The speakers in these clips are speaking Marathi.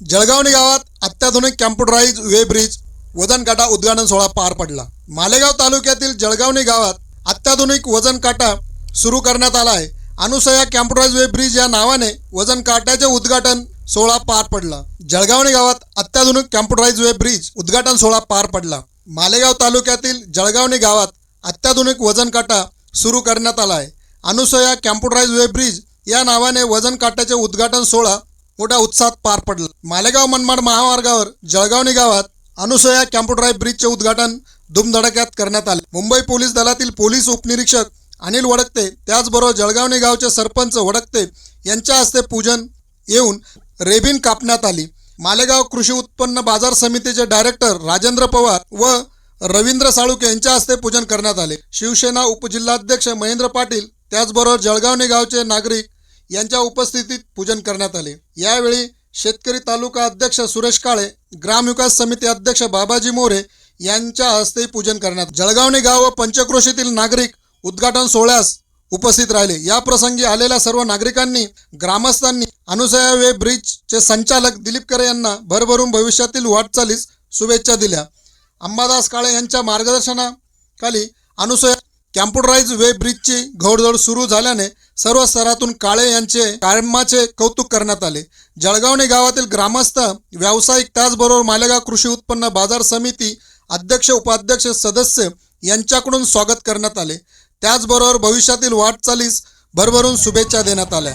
जळगावणी गावात अत्याधुनिक कॅम्प्युटराईज वे ब्रिज वजन काटा उद्घाटन सोहळा पार पडला. मालेगाव तालुक्यातील जळगावणी गावात अत्याधुनिक वजन काटा सुरू करण्यात आला आहे. अनुसया कॅम्प्युटराईज वे ब्रिज या नावाने वजन काट्याचे उद्घाटन सोहळा पार पडला. जळगावणी गावात अत्याधुनिक कॅम्प्युटराईज वे ब्रिज उद्घाटन सोहळा पार पडला. मालेगाव तालुक्यातील जळगावणी गावात अत्याधुनिक वजन काटा सुरू करण्यात आला आहे. अनुसया कॅम्प्युटराईज वे ब्रिज या नावाने वजन काट्याचे उद्घाटन सोहळा मोठ्या उत्साहात पार पडला. मालेगाव मनमाड महामार्गावर जळगावणी गावात अनुसया कॅम्प्युटराईज ब्रिजचे उद्घाटन धुमधडक्यात करण्यात आले. मुंबई पोलीस दलातील पोलीस उपनिरीक्षक अनिल वडकते त्याचबरोबर जळगावणी गावचे सरपंच वडकते यांच्या हस्ते पूजन येऊन रेबिन कापण्यात आली. मालेगाव कृषी उत्पन्न बाजार समितीचे डायरेक्टर राजेंद्र पवार व रवींद्र साळुके यांच्या हस्ते पूजन करण्यात आले. शिवसेना उपजिल्हाध्यक्ष महेंद्र पाटील त्याचबरोबर जळगावणी गावचे नागरिक यांच्या उपस्थितीत पूजन करण्यात आले. यावेळी शेतकरी तालुका अध्यक्ष सुरेश काळे ग्रामविकास समिती अध्यक्ष बाबाजी मोरे यांच्या हस्ते पूजन करण्यात जळगावणी गाव व पंचक्रोशीतील नागरिक उद्घाटन सोहळ्यास उपस्थित राहिले. या प्रसंगी आलेल्या सर्व नागरिकांनी ग्रामस्थांनी अनुसया वे ब्रिजचे संचालक दिलीप करे यांना भरभरून भविष्यातील वाटचालीस शुभेच्छा दिल्या. अंबादास काळे यांच्या मार्गदर्शनाखाली अनुसया कॅम्प्युटराईज वे ब्रिजची घोडदौड सुरू झाल्याने सर्व स्तरातून काळे यांचे कायमाचे कौतुक करण्यात आले. जळगावणे गावातील ग्रामस्थ व्यावसायिक त्याचबरोबर मालेगाव कृषी उत्पन्न बाजार समिती अध्यक्ष उपाध्यक्ष सदस्य यांच्याकडून स्वागत करण्यात आले. त्याचबरोबर भविष्यातील वाटचालीस भरभरून शुभेच्छा देण्यात आल्या.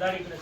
गाडीकडे